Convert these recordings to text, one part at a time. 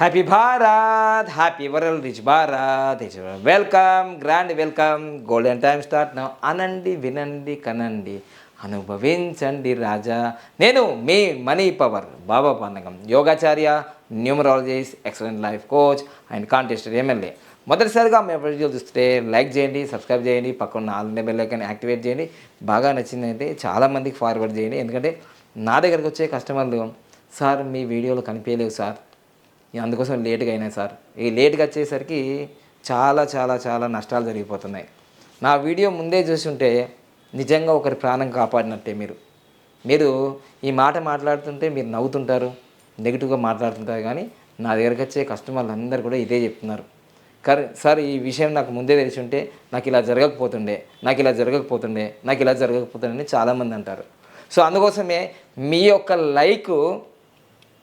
Happy Bharat happy world rich Bharat rich welcome grand welcome golden time start నా అనండి వినండి కనండి అనుభవించండి రాజా. నేను మీ మనీ పవర్ బాబా పండగం యోగాచార్య numerologist excellent life coach and contest MLA. మొదటిసారిగా మీ వీడియో చూస్తే లైక్ చేయండి సబ్స్క్రైబ్ చేయండి పక్కన ఆల్రెడీ బెల్ ఐకాన్ యాక్టివేట్ చేయండి. బాగా నచ్చిందంటే చాలామందికి ఫార్వర్డ్ చేయండి. ఎందుకంటే నా దగ్గరకు వచ్చే కస్టమర్లు సార్ మీ వీడియోలు కనిపించలేవు సార్. అందుకోసం లేట్గా అయినాయి సార్. ఈ లేట్గా వచ్చేసరికి చాలా చాలా చాలా నష్టాలు జరిగిపోతున్నాయి. నా వీడియో ముందే చూసుంటే నిజంగా ఒకరి ప్రాణం కాపాడినట్టే మీరు. మీరు ఈ మాట మాట్లాడుతుంటే మీరు నవ్వుతుంటారు నెగిటివ్గా మాట్లాడుతుంటారు కానీ నా దగ్గరకు వచ్చే కస్టమర్లు అందరూ కూడా ఇదే చెప్తున్నారు. కర్ సార్ ఈ విషయం నాకు ముందే తెలిసి ఉంటే నాకు ఇలా జరగకపోతుండే నాకు ఇలా జరగకపోతుండే నాకు ఇలా జరగకపోతుండే అని చాలామంది అంటారు. సో అందుకోసమే మీ యొక్క లైక్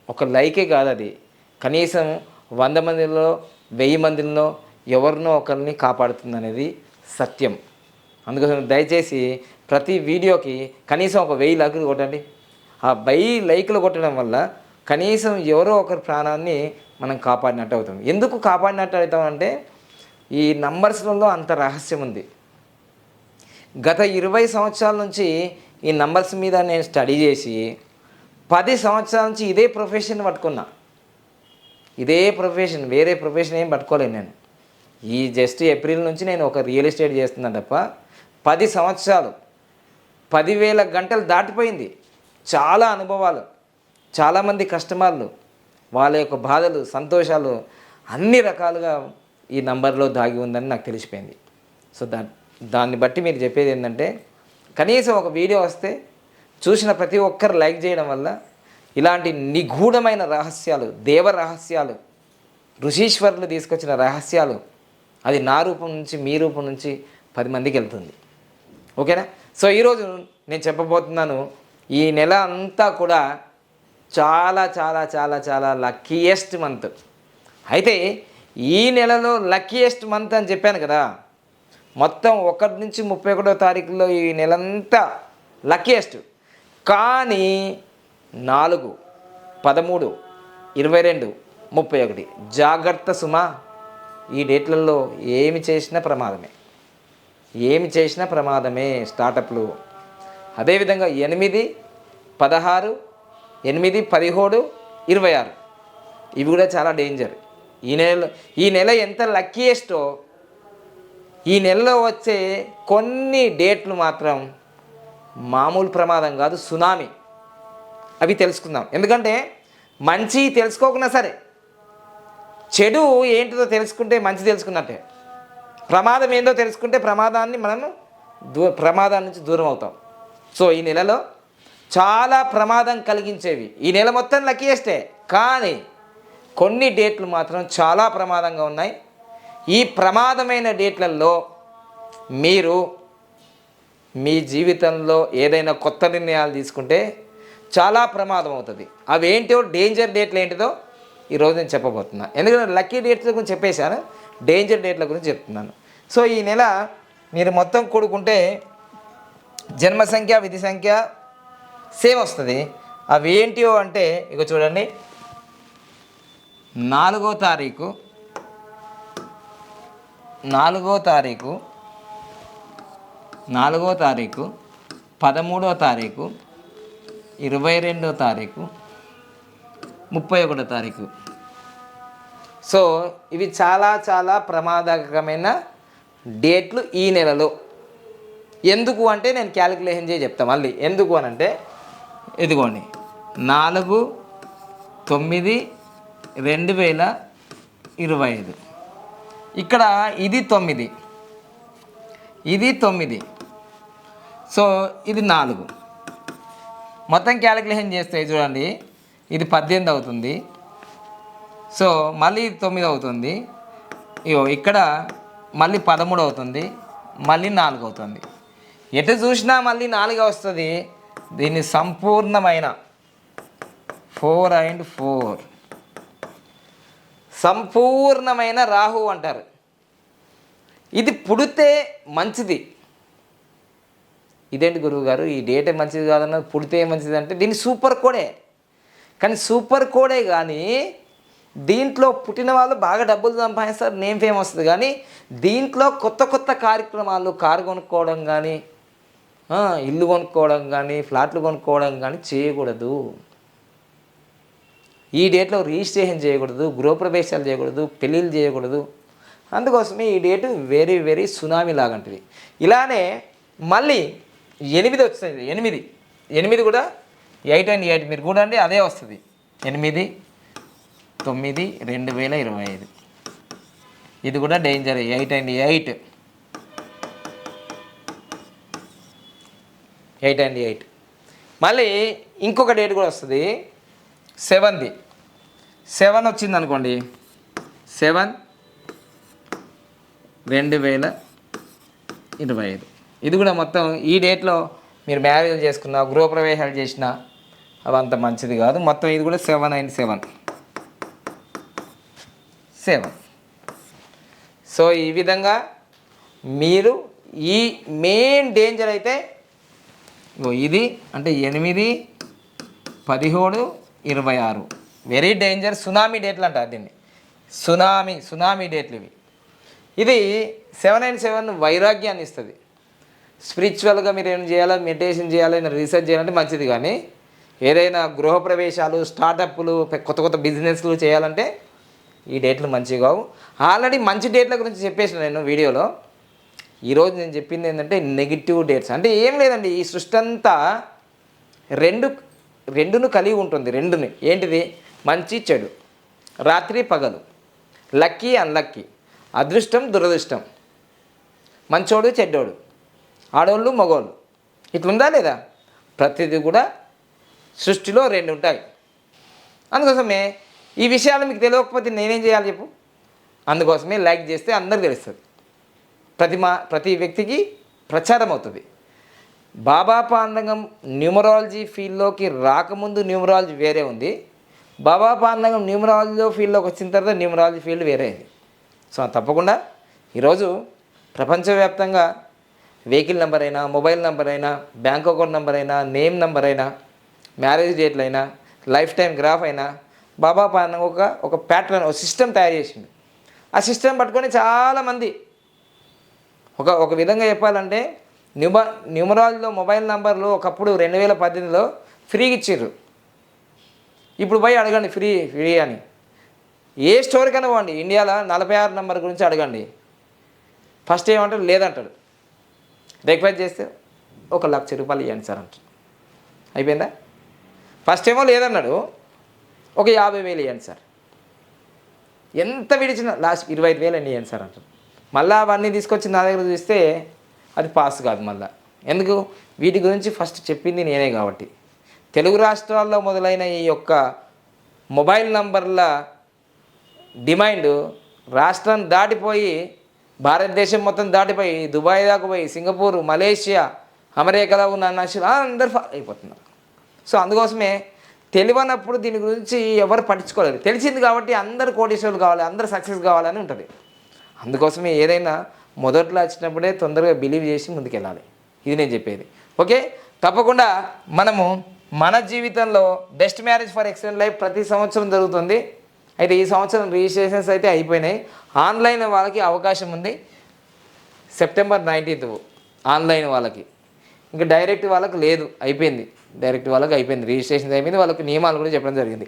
ఒక లైకే కాదు అది. కనీసం వంద మందిలో వెయ్యి మందిలో ఎవరినో ఒకరిని కాపాడుతుంది అనేది సత్యం. అందుకోసం దయచేసి ప్రతి వీడియోకి కనీసం ఒక వెయ్యి లైకులు కొట్టండి. ఆ వెయ్యి లైకులు కొట్టడం వల్ల కనీసం ఎవరో ఒకరి ప్రాణాన్ని మనం కాపాడినట్టు అవుతాం. ఎందుకు కాపాడినట్టు అవుతాం అంటే ఈ నంబర్స్లలో అంత రహస్యం ఉంది. గత ఇరవై సంవత్సరాల నుంచి ఈ నంబర్స్ మీద నేను స్టడీ చేసి పది సంవత్సరాల నుంచి ఇదే ప్రొఫెషన్ పట్టుకున్నా. ఇదే ప్రొఫెషన్ వేరే ప్రొఫెషన్ ఏం పట్టుకోలేను నేను. ఈ జస్ట్ ఏప్రిల్ నుంచి నేను ఒక రియల్ ఎస్టేట్ చేస్తున్నాను తప్ప పది సంవత్సరాలు పదివేల గంటలు దాటిపోయింది. చాలా అనుభవాలు చాలామంది కస్టమర్లు వాళ్ళ యొక్క బాధలు సంతోషాలు అన్ని రకాలుగా ఈ నంబర్లో దాగి ఉందని నాకు తెలిసిపోయింది. సో దా దాన్ని బట్టి మీరు చెప్పేది ఏంటంటే కనీసం ఒక వీడియో వస్తే చూసిన ప్రతి ఒక్కరు లైక్ చేయడం వల్ల ఇలాంటి నిగూఢమైన రహస్యాలు దేవ రహస్యాలు ఋషీశ్వరులు తీసుకొచ్చిన రహస్యాలు అది నా రూపం నుంచి మీ రూపం నుంచి పది మందికి వెళ్తుంది. ఓకేనా? సో ఈరోజు నేను చెప్పబోతున్నాను ఈ నెల అంతా కూడా చాలా చాలా చాలా చాలా లక్కీయెస్ట్ మంత్ అయితే ఈ నెలలో లక్కీయెస్ట్ మంత్ అని చెప్పాను కదా మొత్తం ఒకటి నుంచి ముప్పై ఒకటో తారీఖులో ఈ నెలంతా లక్కీయెస్ట్ కానీ నాలుగు పదమూడు ఇరవై రెండు ముప్పై ఒకటి. జాగ్రత్త సుమ. ఈ డేట్లలో ఏమి చేసినా ప్రమాదమే. ఏమి చేసినా ప్రమాదమే స్టార్టప్లు. అదేవిధంగా ఎనిమిది పదహారు ఎనిమిది పదిహేడు ఇరవై ఆరు. ఇవి కూడా చాలా డేంజర్. ఈ నెల ఈ నెల ఎంత లక్కీయెస్టో ఈ నెలలో వచ్చే కొన్ని డేట్లు మాత్రం మామూలు ప్రమాదం కాదు సునామీ. అవి తెలుసుకుందాం. ఎందుకంటే మంచి తెలుసుకోకున్నా సరే చెడు ఏంటిదో తెలుసుకుంటే మంచి తెలుసుకున్నట్టే. ప్రమాదం ఏందో తెలుసుకుంటే ప్రమాదాన్ని మనం దూ ప్రమాదాన్ని నుంచి దూరం అవుతాం. సో ఈ నెలలో చాలా ప్రమాదం కలిగించేవి. ఈ నెల మొత్తం లక్కీయెస్టే కానీ కొన్ని డేట్లు మాత్రం చాలా ప్రమాదంగా ఉన్నాయి. ఈ ప్రమాదమైన డేట్లలో మీరు మీ జీవితంలో ఏదైనా కొత్త నిర్ణయాలు తీసుకుంటే చాలా ప్రమాదం అవుతుంది అవి ఏంటో డేంజర్ డేట్లు ఏంటిదో ఈరోజు నేను చెప్పబోతున్నా. ఎందుకంటే లక్కీ డేట్స్ గురించి చెప్పేశాను డేంజర్ డేట్ల గురించి చెప్తున్నాను. సో ఈ నెల మీరు మొత్తం కూడుకుంటే జన్మ సంఖ్య విధి సంఖ్య సేమ్ వస్తుంది. అవి ఏంటివో అంటే ఇక చూడండి. నాలుగో తారీఖు నాలుగో తారీఖు నాలుగో తారీఖు పదమూడో తారీఖు ఇరవై రెండో తారీఖు ముప్పై ఒకటో తారీఖు. సో ఇవి చాలా చాలా ప్రమాదకరమైన డేట్లు ఈ నెలలో. ఎందుకు అంటే నేను క్యాలిక్యులేషన్ చేసి చెప్తాను మళ్ళీ. ఎందుకు అని అంటే ఇదిగోండి నాలుగు తొమ్మిది రెండు వేల ఇరవై ఐదు. ఇక్కడ ఇది తొమ్మిది. ఇది తొమ్మిది. సో ఇది నాలుగు. మొత్తం క్యాలిక్యులేషన్ చేస్తే చూడండి ఇది పద్దెనిమిది అవుతుంది. సో మళ్ళీ ఇది తొమ్మిది అవుతుంది. ఇగో ఇక్కడ మళ్ళీ పదమూడు అవుతుంది మళ్ళీ నాలుగు అవుతుంది. ఎటు చూసినా మళ్ళీ నాలుగు వస్తుంది. దీన్ని సంపూర్ణమైన ఫోర్ అండ్ ఫోర్ సంపూర్ణమైన రాహు అంటారు. ఇది పుడితే మంచిది. ఇదేంటి గురువు గారు ఈ డేటే మంచిది కాదన్న పుడితే మంచిది అంటే దీన్ని సూపర్ కోడే కానీ సూపర్ కోడే కానీ దీంట్లో పుట్టిన వాళ్ళు బాగా డబ్బులు సంపాదిస్తారు నేమ్ ఫేమ్ వస్తుంది. కానీ దీంట్లో కొత్త కొత్త కార్యక్రమాలు కారు కొనుక్కోవడం కానీ ఇల్లు కొనుక్కోవడం కానీ ఫ్లాట్లు కొనుక్కోవడం కానీ చేయకూడదు. ఈ డేట్లో రిజిస్ట్రేషన్ చేయకూడదు గృహప్రవేశాలు చేయకూడదు పెళ్ళిళ్ళు చేయకూడదు. అందుకోసమే ఈ డేటు వెరీ వెరీ సునామీ లాగంటిది. ఇలానే మళ్ళీ ఎనిమిది వస్తుంది ఎనిమిది. ఎనిమిది కూడా ఎయిట్ అండ్ ఎయిట్. మీరు చూడండి అదే వస్తుంది. ఎనిమిది తొమ్మిది రెండు వేల ఇరవై ఐదు. ఇది కూడా danger eight and eight. Eight and eight. మళ్ళీ ఇంకొక డేట్ కూడా వస్తుంది. సెవెన్ది. సెవెన్ వచ్చింది అనుకోండి. సెవెన్ రెండు వేల ఇరవై ఐదు. ఇది కూడా మొత్తం ఈ డేట్లో మీరు మ్యారేజ్ చేసుకున్నా గృహప్రవేశాలు చేసినా అవంత మంచిది కాదు. మొత్తం ఇది కూడా seven and seven. Seven. So ఈ విధంగా మీరు ఈ మెయిన్ డేంజర్ అయితే ఇది అంటే ఎనిమిది పదిహేడు ఇరవై ఆరు. వెరీ డేంజర్ సునామీ డేట్లు అంటారు దీన్ని. సునామీ సునామీ డేట్లు ఇవి. ఇది సెవెన్ అండ్ సెవెన్ వైరాగ్యాన్ని ఇస్తుంది. స్పిరిచువల్గా మీరు ఏం చేయాలో? మెడిటేషన్ చేయాలి? రీసెర్చ్ చేయాలంటే మంచిది కానీ ఏదైనా గృహప్రవేశాలు స్టార్టప్లు కొత్త కొత్త బిజినెస్లు చేయాలంటే ఈ డేట్లు మంచివి కావు. ఆల్రెడీ మంచి డేట్ల గురించి చెప్పేసిన నేను వీడియోలో. ఈరోజు నేను చెప్పింది ఏంటంటే నెగిటివ్ డేట్స్. అంటే ఏం లేదండి ఈ సృష్టి అంతా రెండు రెండును కలిగి ఉంటుంది రెండుని. ఏంటిది? మంచి చెడు. రాత్రి పగలు. Lucky unlucky. అదృష్టం దురదృష్టం. మంచోడు చెడ్డోడు. ఆడోళ్ళు మగోళ్ళు. ఇట్లుందా లేదా? ప్రతిదీ కూడా సృష్టిలో రెండు ఉంటాయి. అందుకోసమే ఈ విషయాలు మీకు తెలియకపోతే నేనేం చేయాలి చెప్పు? అందుకోసమే లైక్ చేస్తే అందరికి తెలుస్తుంది. ప్రతి మా ప్రతి వ్యక్తికి ప్రచారం అవుతుంది. బాబా పాండంగం న్యూమరాలజీ ఫీల్డ్లోకి రాకముందు న్యూమరాలజీ వేరే ఉంది. బాబా పాండంగం న్యూమరాలజీ ఫీల్డ్లోకి వచ్చిన తర్వాత న్యూమరాలజీ ఫీల్డ్ వేరే అయింది సో తప్పకుండా ఈరోజు ప్రపంచవ్యాప్తంగా వెహికల్ నెంబర్ అయినా మొబైల్ నెంబర్ అయినా బ్యాంక్ అకౌంట్ నెంబర్ అయినా నేమ్ నెంబర్ అయినా మ్యారేజ్ డేట్లు అయినా లైఫ్ టైం గ్రాఫ్ అయినా బాబా పాన ఒక ఒక ప్యాటర్న్ ఒక సిస్టమ్ తయారు చేసింది ఆ సిస్టమ్ పట్టుకొని చాలామంది ఒక ఒక విధంగా చెప్పాలంటే న్యూమ న్యూమరాలజీలో మొబైల్ నంబర్లు ఒకప్పుడు రెండు వేల పద్దెనిమిదిలో ఫ్రీగా ఇచ్చారు ఇప్పుడు పోయి అడగండి ఫ్రీ ఫ్రీ అని. ఏ స్టోర్కైనా పోండి ఇండియాలో నలభై ఆరు నెంబర్ గురించి అడగండి. ఫస్ట్ ఏమంటాడు? లేదంటాడు. రిక్వెస్ట్ చేస్తే ఒక లక్ష రూపాయలు ఇవ్వండి సార్ అంటారు. అయిపోయిందా? ఫస్ట్ ఏమో లేదన్నాడు. ఒక యాభై వేలు ఇవ్వండి సార్. ఎంత విడిచిన లాస్ట్ ఇరవై ఐదు వేలు అని ఇవ్వండి సార్ అంటారు. మళ్ళీ అవన్నీ తీసుకొచ్చి నా దగ్గర చూస్తే అది పాస్ కాదు మళ్ళీ. ఎందుకు? వీటి గురించి ఫస్ట్ చెప్పింది నేనే కాబట్టి. తెలుగు రాష్ట్రాల్లో మొదలైన ఈ యొక్క మొబైల్ నంబర్ల డిమాండ్ రాష్ట్రం దాటిపోయి భారతదేశం మొత్తం దాటిపోయి దుబాయ్ దాకా పోయి సింగపూర్ మలేషియా అమెరికాలో ఉన్న నషులు అందరు ఫాలో అయిపోతున్నారు. సో అందుకోసమే తెలియనప్పుడు దీని గురించి ఎవరు పట్టించుకోలేరు. తెలిసింది కాబట్టి అందరు కోటీశ్వరులు కావాలి అందరు సక్సెస్ కావాలని ఉంటుంది. అందుకోసమే ఏదైనా మొదట్లో వచ్చినప్పుడే తొందరగా బిలీవ్ చేసి ముందుకెళ్ళాలి. ఇది నేను చెప్పేది. ఓకే? తప్పకుండా మనము మన జీవితంలో best marriage for excellent life ప్రతి సంవత్సరం జరుగుతుంది. అయితే ఈ సంవత్సరం రిజిస్ట్రేషన్స్ అయితే అయిపోయినాయి. ఆన్లైన్ వాళ్ళకి అవకాశం ఉంది. సెప్టెంబర్ నైన్టీన్త్ ఆన్లైన్ వాళ్ళకి. ఇంకా డైరెక్ట్ వాళ్ళకి లేదు అయిపోయింది. డైరెక్ట్ వాళ్ళకి అయిపోయింది. రిజిస్ట్రేషన్ అయిపోయింది. వాళ్ళకి నియమాలు కూడా చెప్పడం జరిగింది.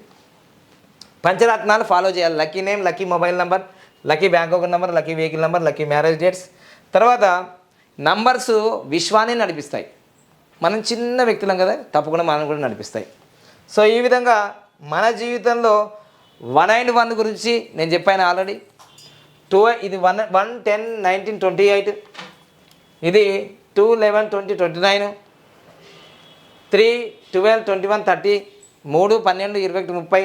పంచరత్నాలు ఫాలో చేయాలి. Lucky name lucky mobile number lucky bank account number lucky vehicle number lucky marriage dates. తర్వాత నంబర్స్ విశ్వాన్ని నడిపిస్తాయి. మనం చిన్న వ్యక్తులం కదా తప్పకుండా మనం కూడా నడిపిస్తాయి. సో ఈ విధంగా మన జీవితంలో వన్ అండ్ వన్ గురించి నేను చెప్పాను ఆల్రెడీ. టూ ఇది one one ten nineteen twenty eight ఇది two eleven twenty twenty nine three twelve twenty one thirty మూడు పన్నెండు ఇరవై ఒకటి ముప్పై.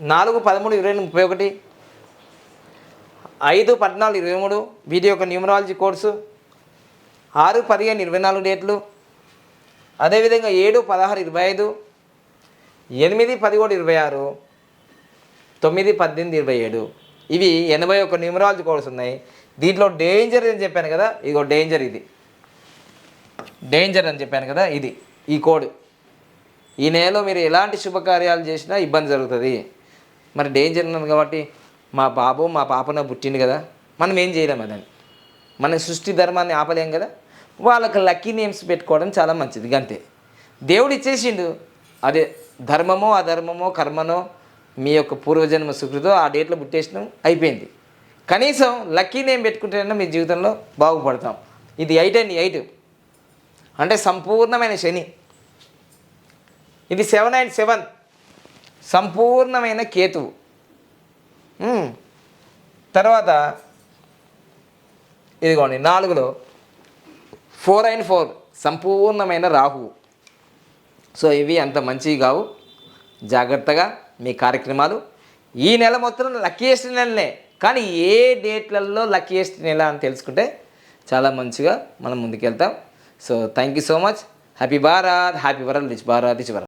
నాలుగు పదమూడు ఇరవై రెండు ముప్పై ఒకటి. ఐదు పద్నాలుగు ఇరవై మూడు. వీటి యొక్క న్యూమరాలజీ కోర్సు ఆరు పదిహేను ఇరవై నాలుగు డేట్లు. అదేవిధంగా ఏడు పదహారు ఇరవై ఐదు. ఎనిమిది పదిహేడు ఇరవై ఆరు. తొమ్మిది పద్దెనిమిది ఇరవై ఏడు. ఇవి ఎనభై ఒక న్యూమరాలజీ కోడ్స్ ఉన్నాయి. దీంట్లో డేంజర్ అని చెప్పాను కదా ఇదిగో డేంజర్ ఇది. డేంజర్ అని చెప్పాను కదా ఇది ఈ కోడ్ ఈ నెలలో మీరు ఎలాంటి శుభకార్యాలు చేసినా ఇబ్బంది జరుగుతుంది. మరి డేంజర్ ఉన్నది కాబట్టి మా బాబు మా పాపన పుట్టింది కదా మనం ఏం చేయలేము అదని. మన సృష్టి ధర్మాన్ని ఆపలేం కదా వాళ్ళకి లక్కీ నేమ్స్ పెట్టుకోవడం చాలా మంచిది అంతే దేవుడు ఇచ్చేసిండు. అదే ధర్మమో అధర్మమో కర్మనో మీ యొక్క పూర్వజన్మ సుకృతో ఆ డేట్లో పుట్టేసినాం అయిపోయింది. కనీసం లక్కీ నేమ్ పెట్టుకుంటేనే మీ జీవితంలో బాగుపడతాం. ఇది ఎయిట్ అండి ఎయిట్. అంటే సంపూర్ణమైన శని. ఇది సెవెన్ అండ్ సెవెన్. సంపూర్ణమైన కేతువు. తర్వాత ఇదిగోండి నాలుగులో ఫోర్ అండ్ ఫోర్. సంపూర్ణమైన రాహువు. సో ఇవి అంత మంచివి కావు. జాగ్రత్తగా మీ కార్యక్రమాలు. ఈ నెల మొత్తం లక్కీయెస్ట్ నెలనే. కానీ ఏ డేట్లలో లక్కీయెస్ట్ నెల అని తెలుసుకుంటే చాలా మంచిగా మనం ముందుకెళ్తాం. So thank you so much happy Bharat happy world rich Bharat rich Bharat